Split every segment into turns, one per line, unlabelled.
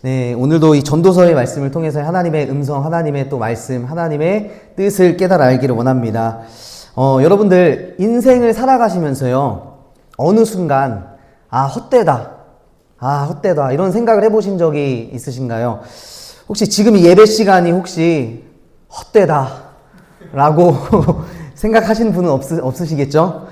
네, 오늘도 이 전도서의 말씀을 통해서 하나님의 음성, 하나님의 또 말씀, 하나님의 뜻을 깨달아 알기를 원합니다. 어, 여러분들 인생을 살아가시면서요. 어느 순간 아, 헛되다. 아, 헛되다. 이런 생각을 해 보신 적이 있으신가요? 혹시 지금 이 예배 시간이 혹시 헛되다. 라고 생각하시는 분은 없, 없으시겠죠?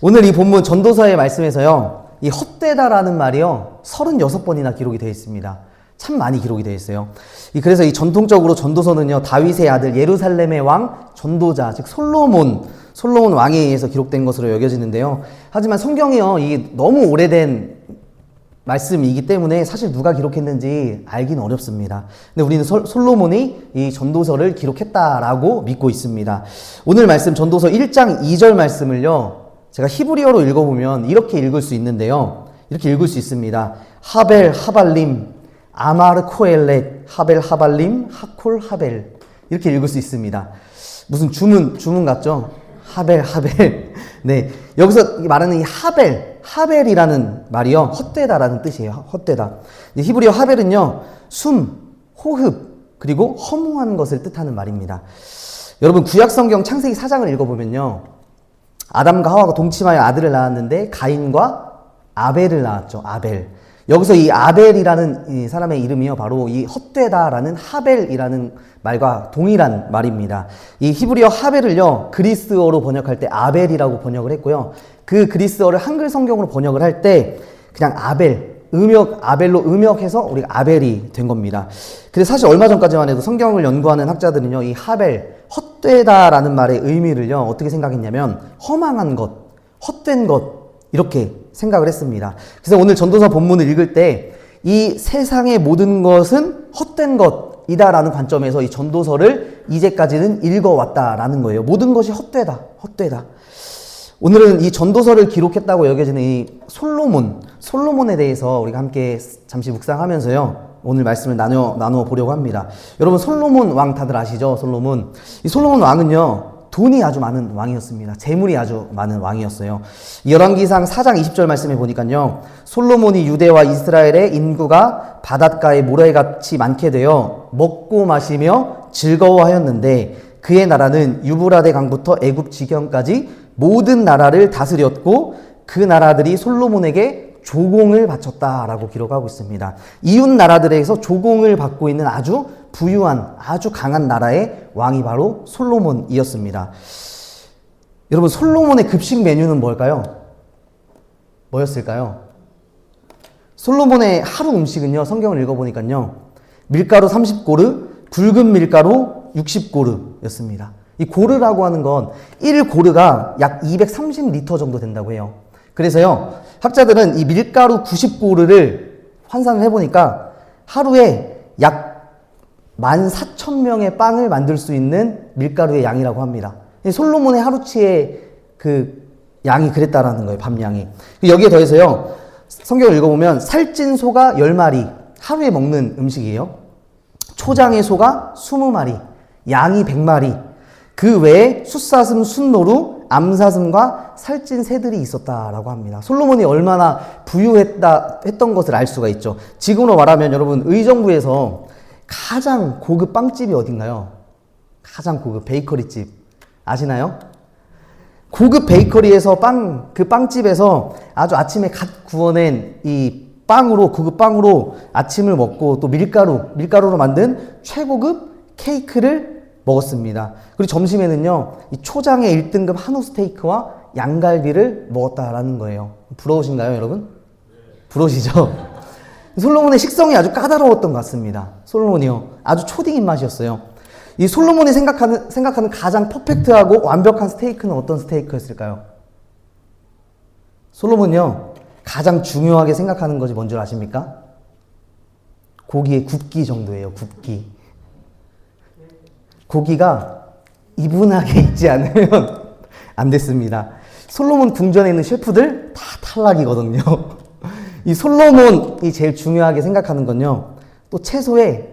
오늘 이 본문 전도서의 말씀에서요. 이 헛되다라는 말이요. 36번이나 기록이 되어 있습니다. 참 많이 기록이 되어 있어요. 이 그래서 이 전통적으로 전도서는요. 다윗의 아들 예루살렘의 왕 전도자 즉 솔로몬 솔로몬 왕에 의해서 기록된 것으로 여겨지는데요. 하지만 성경이요. 이 너무 오래된 말씀이기 때문에 사실 누가 기록했는지 알기는 어렵습니다. 근데 우리는 솔, 솔로몬이 이 전도서를 기록했다라고 믿고 있습니다. 오늘 말씀 전도서 1장 2절 말씀을요. 제가 히브리어로 읽어보면 이렇게 읽을 수 있는데요. 이렇게 읽을 수 있습니다. 하벨 하발림 아마르 코엘렛 하벨 하발림 하콜 하벨. 이렇게 읽을 수 있습니다. 무슨 주문 주문 같죠? 하벨 하벨. 네. 여기서 말하는 이 하벨 하벨이라는 말이요. 헛되다라는 뜻이에요. 헛되다. 히브리어 하벨은요 숨 호흡 그리고 허무한 것을 뜻하는 말입니다. 여러분 구약 성경 창세기 4장을 읽어보면요. 아담과 하와가 동침하여 아들을 낳았는데 가인과 아벨을 낳았죠. 아벨 여기서 이 아벨이라는 이 사람의 이름이요 바로 이 헛되다라는 하벨이라는 말과 동일한 말입니다. 이 히브리어 하벨을요 그리스어로 번역할 때 아벨이라고 번역을 했고요. 그 그리스어를 한글 성경으로 번역을 할 때 그냥 아벨 음역 아벨로 음역해서 우리가 아벨이 된 겁니다. 근데 사실 얼마 전까지만 해도 성경을 연구하는 학자들은요 이 하벨 헛되다라는 말의 의미를요 어떻게 생각했냐면 허망한 것, 헛된 것 이렇게 생각을 했습니다. 그래서 오늘 전도서 본문을 읽을 때 이 세상의 모든 것은 헛된 것이다라는 관점에서 이 전도서를 이제까지는 읽어왔다라는 거예요. 모든 것이 헛되다, 헛되다. 오늘은 이 전도서를 기록했다고 여겨지는 이 솔로몬, 솔로몬에 대해서 우리가 함께 잠시 묵상하면서요. 오늘 말씀을 나누어, 나누어 보려고 합니다. 여러분, 솔로몬 왕 다들 아시죠? 솔로몬. 이 솔로몬 왕은요, 돈이 아주 많은 왕이었습니다. 재물이 아주 많은 왕이었어요. 열왕기상 4장 20절 말씀에 보니까요. 솔로몬이 유대와 이스라엘의 인구가 바닷가의 모래같이 많게 되어 먹고 마시며 즐거워하였는데 그의 나라는 유브라데 강부터 애굽 지경까지 모든 나라를 다스렸고 그 나라들이 솔로몬에게 조공을 바쳤다라고 기록하고 있습니다. 이웃 나라들에서 조공을 받고 있는 아주 부유한 아주 강한 나라의 왕이 바로 솔로몬이었습니다. 여러분 솔로몬의 급식 메뉴는 뭘까요? 뭐였을까요? 솔로몬의 하루 음식은요. 성경을 읽어보니까요. 밀가루 30고르, 굵은 밀가루 60고르였습니다. 이 고르라고 하는 건 1고르가 약 230리터 정도 된다고 해요. 그래서요. 학자들은 이 밀가루 90고르를 환산을 해보니까 하루에 약 14,000명의 빵을 만들 수 있는 밀가루의 양이라고 합니다. 솔로몬의 하루치의 그 양이 그랬다라는 거예요, 밤양이. 여기에 더해서요, 성경을 읽어보면 살찐 소가 10마리, 하루에 먹는 음식이에요. 초장의 소가 20마리, 양이 100마리, 그 외에 숫사슴, 순노루, 암사슴과 살찐 새들이 있었다라고 합니다. 솔로몬이 얼마나 부유했다 했던 것을 알 수가 있죠. 지금으로 말하면 여러분 의정부에서 가장 고급 빵집이 어딘가요? 가장 고급 베이커리 집 아시나요? 고급 베이커리에서 빵, 그 빵집에서 아주 아침에 갓 구워낸 이 빵으로, 고급 빵으로 아침을 먹고 또 밀가루, 밀가루로 만든 최고급 케이크를 먹었습니다. 그리고 점심에는요, 이 초장의 1등급 한우 스테이크와 양갈비를 먹었다라는 거예요. 부러우신가요, 여러분? 부러우시죠? 솔로몬의 식성이 아주 까다로웠던 것 같습니다. 솔로몬이요. 아주 초딩 입맛이었어요. 이 솔로몬이 생각하는, 생각하는 가장 퍼펙트하고 완벽한 스테이크는 어떤 스테이크였을까요? 솔로몬요, 가장 중요하게 생각하는 것이 뭔 줄 아십니까? 고기의 굽기 정도예요, 굽기. 고기가 이분하게 있지 않으면 안 됐습니다. 솔로몬 궁전에 있는 셰프들 다 탈락이거든요. 이 솔로몬이 제일 중요하게 생각하는 건요, 또 채소의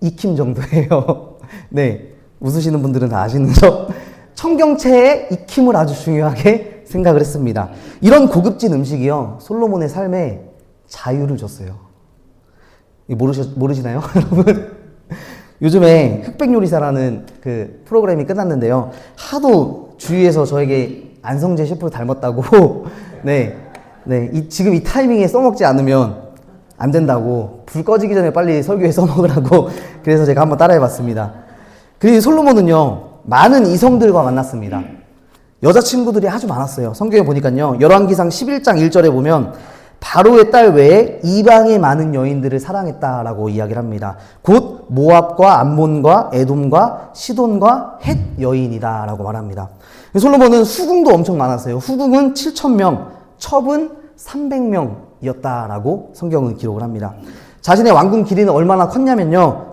익힘 정도예요. 네. 웃으시는 분들은 다 아시는 죠? 청경채의 익힘을 아주 중요하게 생각을 했습니다. 이런 고급진 음식이요, 솔로몬의 삶에 자유를 줬어요. 모르시, 모르시나요? 여러분? 요즘에 흑백요리사라는 그 프로그램이 끝났는데요. 하도 주위에서 저에게 안성재 셰프를 닮았다고, 네, 네, 이, 지금 이 타이밍에 써먹지 않으면 안 된다고, 불 꺼지기 전에 빨리 설교에 써먹으라고, 그래서 제가 한번 따라해봤습니다. 그리고 솔로몬은요, 많은 이성들과 만났습니다. 여자친구들이 아주 많았어요. 성경에 보니까요. 열왕기상 11장 1절에 보면 바로의 딸 외에 이방의 많은 여인들을 사랑했다라고 이야기를 합니다. 곧 모압과 암몬과 에돔과 시돈과 헷 여인이다라고 말합니다. 솔로몬은 후궁도 엄청 많았어요. 후궁은 7천 명, 첩은 300명이었다라고 성경은 기록을 합니다. 자신의 왕궁 길이는 얼마나 컸냐면요.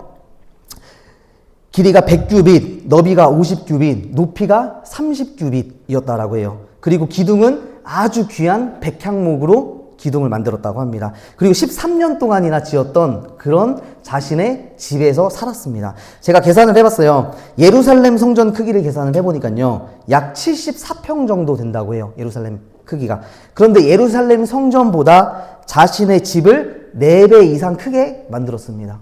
길이가 100규빗, 너비가 50규빗, 높이가 30규빗이었다라고 해요. 그리고 기둥은 아주 귀한 백향목으로 기둥을 만들었다고 합니다. 그리고 13년 동안이나 지었던 그런 자신의 집에서 살았습니다. 제가 계산을 해봤어요. 예루살렘 성전 크기를 계산을 해보니까요. 약 74평 정도 된다고 해요. 예루살렘 크기가. 그런데 예루살렘 성전보다 자신의 집을 4배 이상 크게 만들었습니다.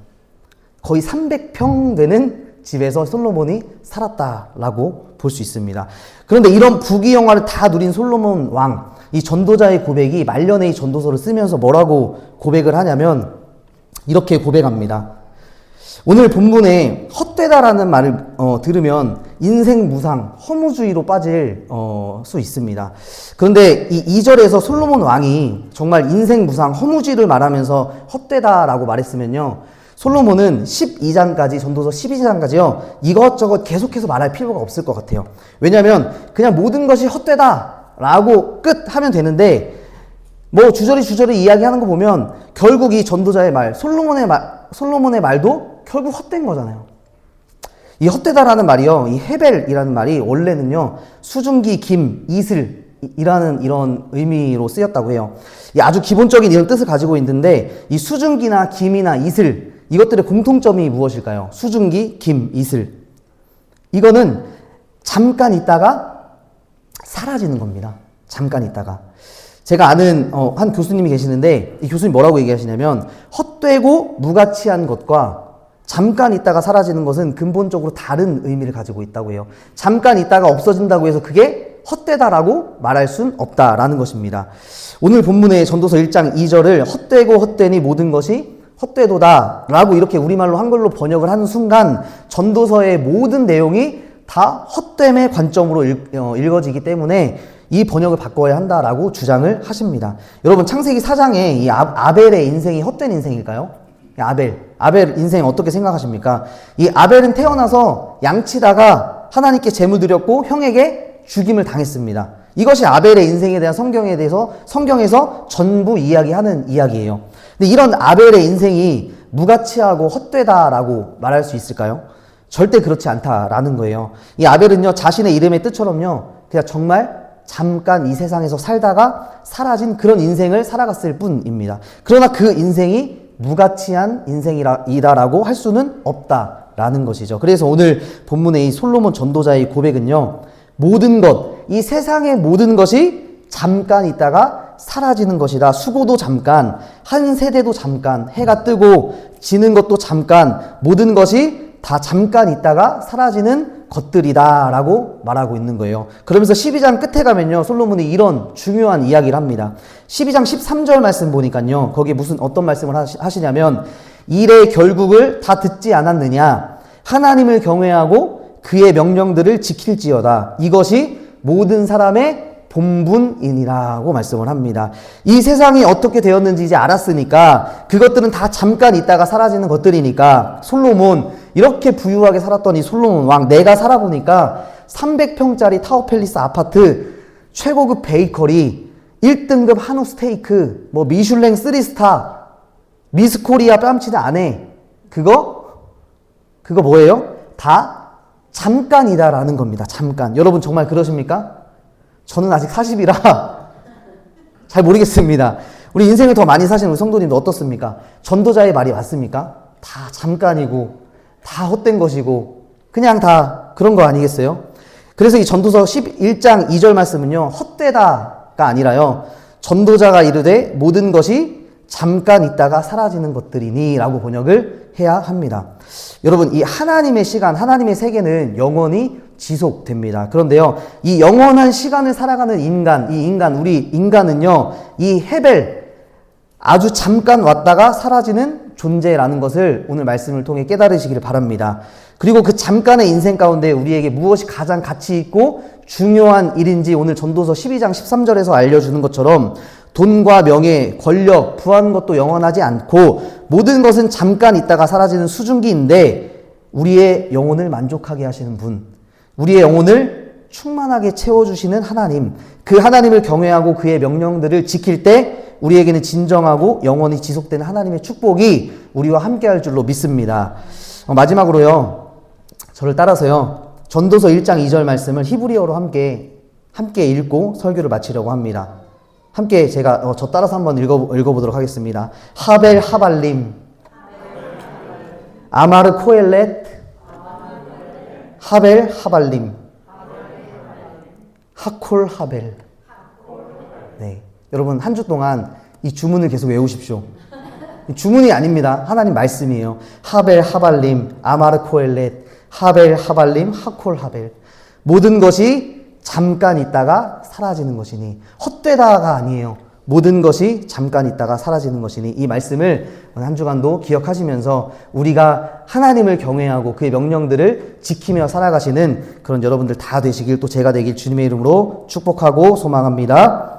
거의 300평 되는 집에서 솔로몬이 살았다라고 볼 수 있습니다. 그런데 이런 부귀 영화를 다 누린 솔로몬 왕, 이 전도자의 고백이 말년에 이 전도서를 쓰면서 뭐라고 고백을 하냐면 이렇게 고백합니다. 오늘 본문에 헛되다라는 말을 어, 들으면 인생 무상, 허무주의로 빠질 어, 수 있습니다. 그런데 이 2절에서 솔로몬 왕이 정말 인생 무상, 허무주의를 말하면서 헛되다라고 말했으면요. 솔로몬은 12장까지, 전도서 12장까지요, 이것저것 계속해서 말할 필요가 없을 것 같아요. 왜냐면, 그냥 모든 것이 헛되다, 라고 끝 하면 되는데, 뭐 주저리 주저리 이야기하는 거 보면, 결국 이 전도자의 말, 솔로몬의 말, 솔로몬의 말도 결국 헛된 거잖아요. 이 헛되다라는 말이요, 이 헤벨이라는 말이 원래는요, 수증기, 김, 이슬, 이라는 이런 의미로 쓰였다고 해요. 아주 기본적인 이런 뜻을 가지고 있는데, 이 수증기나 김이나 이슬, 이것들의 공통점이 무엇일까요? 수증기, 김, 이슬. 이거는 잠깐 있다가 사라지는 겁니다. 잠깐 있다가. 제가 아는 어, 한 교수님이 계시는데 이 교수님 뭐라고 얘기하시냐면 헛되고 무가치한 것과 잠깐 있다가 사라지는 것은 근본적으로 다른 의미를 가지고 있다고 해요. 잠깐 있다가 없어진다고 해서 그게 헛되다라고 말할 순 없다라는 것입니다. 오늘 본문의 전도서 1장 2절을 헛되고 헛되니 모든 것이 헛되도다 라고 이렇게 우리말로 한글로 번역을 하는 순간 전도서의 모든 내용이 다 헛됨의 관점으로 읽, 어, 읽어지기 때문에 이 번역을 바꿔야 한다라고 주장을 하십니다. 여러분 창세기 4장에 이 아, 벨의 인생이 헛된 인생일까요? 아벨, 아벨 인생 어떻게 생각하십니까? 이 아벨은 태어나서 양치다가 하나님께 제물 드렸고 형에게 죽임을 당했습니다. 이것이 아벨의 인생에 대한 성경에 대해서 성경에서 전부 이야기하는 이야기예요. 근데 이런 아벨의 인생이 무가치하고 헛되다라고 말할 수 있을까요? 절대 그렇지 않다라는 거예요. 이 아벨은요, 자신의 이름의 뜻처럼요, 그냥 정말 잠깐 이 세상에서 살다가 사라진 그런 인생을 살아갔을 뿐입니다. 그러나 그 인생이 무가치한 인생이다라고 할 수는 없다라는 것이죠. 그래서 오늘 본문의 이 솔로몬 전도자의 고백은요, 모든 것, 이 세상의 모든 것이 잠깐 있다가 사라지는 것이다. 수고도 잠깐, 한 세대도 잠깐, 해가 뜨고 지는 것도 잠깐, 모든 것이 다 잠깐 있다가 사라지는 것들이다. 라고 말하고 있는 거예요. 그러면서 12장 끝에 가면요, 솔로몬이 이런 중요한 이야기를 합니다. 12장 13절 말씀 보니까요, 거기에 무슨 어떤 말씀을 하시냐면, 일의 결국을 다 듣지 않았느냐? 하나님을 경외하고 그의 명령들을 지킬지어다. 이것이 모든 사람의 본분이니라고 말씀을 합니다. 이 세상이 어떻게 되었는지 이제 알았으니까 그것들은 다 잠깐 있다가 사라지는 것들이니까 솔로몬 이렇게 부유하게 살았던 이 솔로몬 왕 내가 살아보니까 300평짜리 타워팰리스 아파트 최고급 베이커리 1등급 한우 스테이크 뭐 미슐랭 3스타 미스코리아 뺨치는 아내 그거 그거 뭐예요? 다 잠깐이다라는 겁니다. 잠깐. 여러분 정말 그러십니까? 저는 아직 40이라 잘 모르겠습니다. 우리 인생을 더 많이 사시는 우리 성도님도 어떻습니까? 전도자의 말이 맞습니까? 다 잠깐이고, 다 헛된 것이고, 그냥 다 그런 거 아니겠어요? 그래서 이 전도서 11장 2절 말씀은요, 헛되다가 아니라요, 전도자가 이르되 모든 것이 잠깐 있다가 사라지는 것들이니 라고 번역을 해야 합니다. 여러분, 이 하나님의 시간, 하나님의 세계는 영원히 지속됩니다. 그런데요, 이 영원한 시간을 살아가는 인간, 이 인간, 우리 인간은요, 이 헤벨, 아주 잠깐 왔다가 사라지는 존재라는 것을 오늘 말씀을 통해 깨달으시기를 바랍니다. 그리고 그 잠깐의 인생 가운데 우리에게 무엇이 가장 가치 있고 중요한 일인지 오늘 전도서 12장 13절에서 알려주는 것처럼 돈과 명예, 권력, 부한 것도 영원하지 않고 모든 것은 잠깐 있다가 사라지는 수증기인데 우리의 영혼을 만족하게 하시는 분, 우리의 영혼을 충만하게 채워주시는 하나님, 그 하나님을 경외하고 그의 명령들을 지킬 때 우리에게는 진정하고 영원히 지속되는 하나님의 축복이 우리와 함께 할 줄로 믿습니다. 어, 마지막으로요, 저를 따라서요, 전도서 1장 2절 말씀을 히브리어로 함께, 함께 읽고 설교를 마치려고 합니다. 함께 제가 어, 저 따라서 한번 읽어, 읽어보도록 하겠습니다. 하벨 하발림, 아마르 코엘렛, 하벨 하발림, 하콜 하벨. 네. 여러분, 한 주 동안 이 주문을 계속 외우십시오. 주문이 아닙니다. 하나님 말씀이에요. 하벨, 하발림, 아마르 코엘렛, 하벨, 하발림, 하콜, 하벨. 모든 것이 잠깐 있다가 사라지는 것이니, 헛되다가 아니에요. 모든 것이 잠깐 있다가 사라지는 것이니, 이 말씀을 한 주간도 기억하시면서 우리가 하나님을 경외하고 그의 명령들을 지키며 살아가시는 그런 여러분들 다 되시길 또 제가 되길 주님의 이름으로 축복하고 소망합니다.